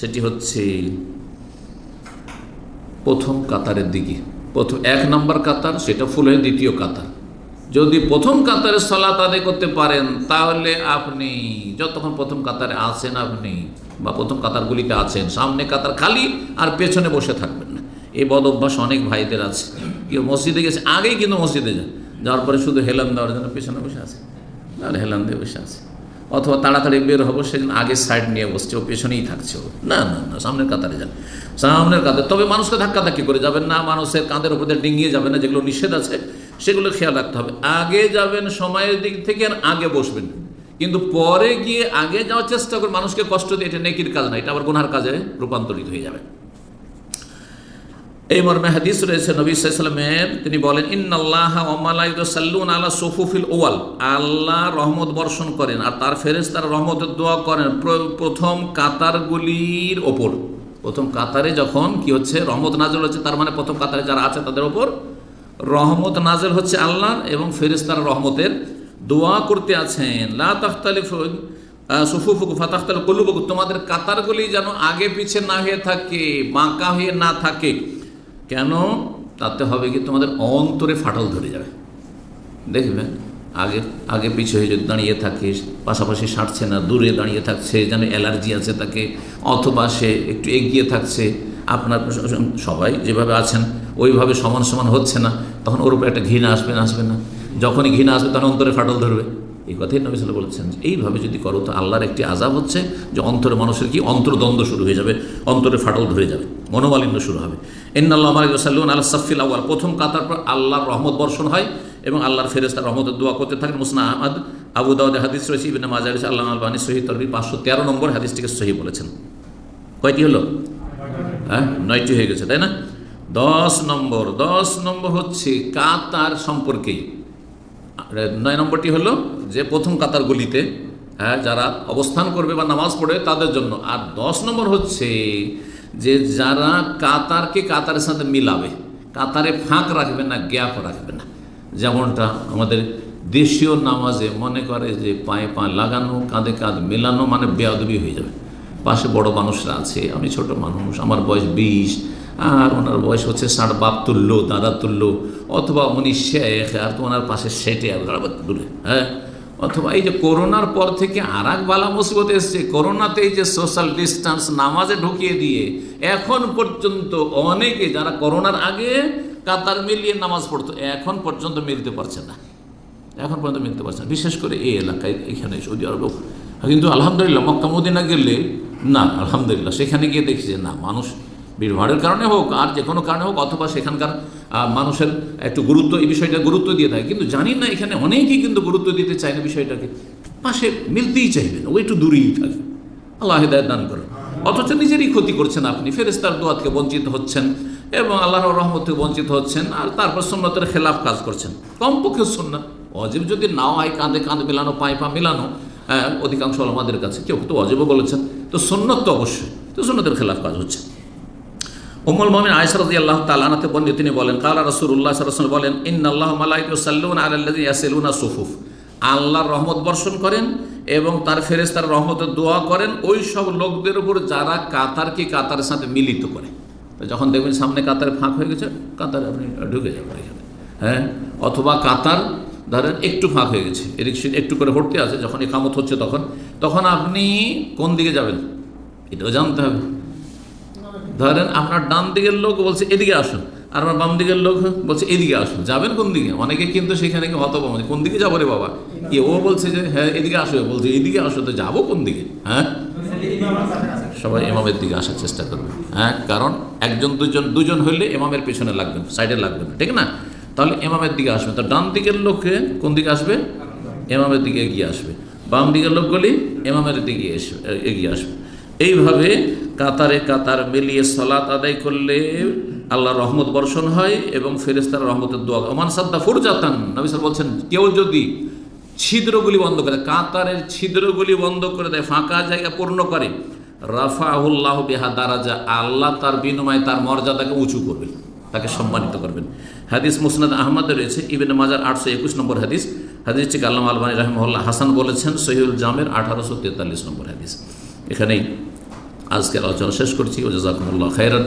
সেটি হচ্ছে প্রথম কাতারের দিকে। প্রথম, এক নম্বর কাতার, সেটা ফুল হয়ে দ্বিতীয় কাতার। যদি প্রথম কাতারে সলাত আদায় করতে পারেন, তাহলে আপনি যতক্ষণ প্রথম কাতারে আছেন আপনি বা প্রথম কাতারগুলিতে আছেন, সামনে কাতার খালি আর পেছনে বসে থাকবেন না। এই বদ অভ্যাস অনেক ভাইদের আছে। কেউ মসজিদে গেছে, আগেই কিন্তু মসজিদে যান। যাওয়ার পরে শুধু হেলান দেওয়ার জন্য পেছনে বসে আছে। তাহলে হেলান দিয়ে বসে আছে। অথবা তাড়াতাড়ি বের হব সেদিন আগে সাইড নিয়ে বসছে, ও পেছনেই থাকছে ও। না না না, সামনের কাতারে যান। সামনের কাতারে। তবে মানুষকে ধাক্কাধাক্কি করে যাবেন না, মানুষের কাঁধের উপর ডিঙিয়ে যাবেন না, যেগুলো নিষেধ আছে, সেগুলো খেয়াল রাখতে হবে। আগে যাবেন সময়ের দিক থেকে আর আগে বসবেন। কিন্তু পরে গিয়ে আগে যাওয়ার চেষ্টা করে মানুষকে কষ্ট দিয়ে, এটা নেকির কাজ না, এটা আবার গুনার কাজে রূপান্তরিত হয়ে যাবে। এই মর্মে হাদিস রয়েছে, নবী সাল্লামের তিনি বলেন, ইন্নাল্লাহ সাল্লুন আলা সফুফিল ওয়াল আল্লাহ রহমত বর্ষণ করেন আর তার ফেরেস তার রহমতের দোয়া করেন প্রথম কাতারগুলির ওপর। প্রথম কাতারে যখন কি হচ্ছে? রহমত নাজল হচ্ছে, তার মানে প্রথম কাতারে যারা আছে তাদের ওপর। রহমত নাজল হচ্ছে আল্লাহ এবং ফেরেস্তার রহমতের দোয়া করতে আছেন। লা তোমাদের কাতারগুলি যেন আগে পিছে না হয়ে থাকে, বাঁকা হয়ে না থাকে। কেন? তাতে হবে কি তোমাদের অন্তরে ফাটল ধরে যাবে। দেখবে? আগে আগে পিছু হয়ে যদি দাঁড়িয়ে থাকে পাশাপাশি সারছে না, দূরে দাঁড়িয়ে থাকছে, যেন অ্যালার্জি আছে তাকে, অথবা সে একটু এগিয়ে থাকছে, আপনার সবাই যেভাবে আছেন, ওইভাবে সমান সমান হচ্ছে না, তখন ওর উপর একটা ঘৃণা আসবে না আসবে না। যখনই ঘৃণা আসবে, তখন অন্তরে ফাটল ধরবে। এই কথাই নবী সাল্লাহ বলেছেন এইভাবে যদি করো, তো আল্লাহর একটি আজাব হচ্ছে যে অন্তরে মানুষের কি অন্তর্দ্বন্দ্ব শুরু হয়ে যাবে, অন্তরে ফাটল ধরে যাবে, মনোমালিন্য শুরু হবে। এন্নাল্লাহ সাল্লুন আল্লাহ সাফিল আউ্য়াল। প্রথম কাতার পর আল্লাহর রহমত বর্ষণ হয় এবং আল্লাহর ফেরেস্তার রহমতের দোয়া করতে থাকেন মুসনা আহমদ আবু দাউদ হাদিস রয়েছে, ইবিন মাজার আল্লাহ আলবানী সহি তরবি পাঁচশো তেরো নম্বর হাদিসটিকে সহি বলেছেন। কয়টি হলো? হ্যাঁ নয়টি হয়ে গেছে, তাই না? দশ নম্বর দশ নম্বর হচ্ছে কাতার সম্পর্কে। নয় নম্বরটি হলো যে প্রথম কাতারগুলিতে হ্যাঁ যারা অবস্থান করবে বা নামাজ পড়বে তাদের জন্য। আর দশ নম্বর হচ্ছে যে যারা কাতারকে কাতারের সাথে মিলাবে, কাতারে ফাঁক রাখবে না, গ্যাপ রাখবে না। যেমনটা আমাদের দেশীয় নামাজে মনে করে যে পায়ে পা লাগানো, কাঁধে কাঁধ মেলানো মানে বেয়াদবি হয়ে যাবে। পাশে বড় মানুষরা আছে, আমি ছোট মানুষ, আমার বয়স বিশ, আর ওনার বয়স হচ্ছে ষাট বাপ তুল্য দাদা তুল্য, অথবা উনি শেখ, আর তো ওনার পাশে সেটে আর দূরে হ্যাঁ? অথবা এই যে করোনার পর থেকে আর এক বালা মুসিবত এসছে করোনাতে এই যে সোশ্যাল ডিস্টেন্স নামাজে ঢুকিয়ে দিয়ে এখন পর্যন্ত অনেকে যারা করোনার আগে কাতার মিলিয়ে নামাজ পড়তো, এখন পর্যন্ত মিলতে পারছে না। এখন পর্যন্ত মিলতে পারছে না। বিশেষ করে এই এলাকায়, এখানে সৌদি আরব। কিন্তু আলহামদুলিল্লাহ, মক্কা মদিনা গেলে না, আলহামদুলিল্লাহ, সেখানে গিয়ে দেখছি যে না, মানুষ ভিড়ভাড়ের কারণে হোক আর যে কোনো কারণে হোক, অথবা সেখানকার মানুষের একটু গুরুত্ব, এই বিষয়টা গুরুত্ব দিয়ে থাকে কিন্তু জানি না, এখানে অনেকেই কিন্তু গুরুত্ব দিতে চায় না বিষয়টাকে। পাশে মিলতেই চাইবে না, ও একটু দূরেই থাকে। আল্লাহ হেদায়ত দান করেন। অথচ নিজেরই ক্ষতি করছেন আপনি। ফেরেস্তার দোয়া থেকে বঞ্চিত হচ্ছেন এবং আল্লাহর রহমত থেকে বঞ্চিত হচ্ছেন আর তারপর সুন্নতের খেলাফ কাজ করছেন। কমপক্ষে সুন্নত। অজীব যদি নাও হয় কাঁধে কাঁধ মেলানো, পায়ে পা মেলানো অধিকাংশ আমাদের কাছে কেউ তো অজীবও বলেছেন। তো সুন্নত তো অবশ্যই। তো সুন্নতের খেলাফ কাজ হচ্ছে। উমুল মমিন আয়সরদি আল্লাহ তালানাতে বন্ধু তিনি বলেন, কালা রসুল্লাহ সাল্লাম বলেন ইন আল্লাহ মালাইকুসাল্লুন আল্লাহ ইয়াসেলুনা সুফুফ। আল্লাহর রহমত বর্ষণ করেন এবং তার ফেরেস তার রহমতের দোয়া করেন ওই সব লোকদের উপর যারা কাতারকে কাতারের সাথে মিলিত করে। যখন দেখবেন সামনে কাতারে ফাঁক হয়ে গেছে, কাতারে আপনি ঢুকে যাবেন এখানে। হ্যাঁ? অথবা কাতার ধরেন একটু ফাঁক হয়ে গেছে, এদিক একটু করে হটতে আছে, যখন একামত হচ্ছে তখন তখন আপনি কোন দিকে যাবেন? এটাও জানতে হবে। ধরেন আপনার ডান দিকের লোক বলছে, এদিকে আসুন। আর আমার বাম দিকের লোক বলছে, এদিকে আসুন। যাবেন কোন দিকে? অনেকে কিন্তু সেখানে হতবাম কোন দিকে যাব রে বাবা? এ ও বলছে যে হ্যাঁ এদিকে আসো। বলছে, এদিকে আসো তো যাব কোন দিকে? হ্যাঁ? সবাই এমামের দিকে আসার চেষ্টা করবে। হ্যাঁ কারণ একজন, দুজন দুজন হইলে এমামের পেছনে লাগবে সাইডে লাগবেন ঠিক না? তাহলে এমামের দিকে আসবে। তো ডান দিকের লোককে কোন দিকে আসবে? এমামের দিকে এগিয়ে আসবে। বাম দিকের লোকগুলি এমামের দিকে এগিয়ে আসবে। এইভাবে কাতারে কাতার মিলিয়ে সলাত আদায় করলে আল্লাহ রহমত বর্ষণ হয় এবং ফেরেস্তার রহমতের দোয়া ওমান সাদ্দা ফুরজাতান, নবী স্যার বলছেন, কেউ যদি ছিদ্রগুলি বন্ধ করে, কাতারের ছিদ্রগুলি বন্ধ করে দেয়, ফাঁকা জায়গা পূর্ণ করে, রাফাহুল্লাহ বিহা দারাজা, আল্লাহ তার বিনিময়ে তার মর্যাদাকে উঁচু করবেন, তাকে সম্মানিত করবেন। হাদিস মুসনাদ আহমদ রয়েছে, ইবেন মাজার আটশো একুশ নম্বর হাদিস। হাদিস ঠিক আল্লাহ আলবানী রহমল্লা হাসান বলেছেন সহিউল জামের আঠারোশো তেতাল্লিশ নম্বর হাদিস। এখানেই আজকের আলোচনা শেষ করছি। ও জাজাকুমুল্লাহ খাইরান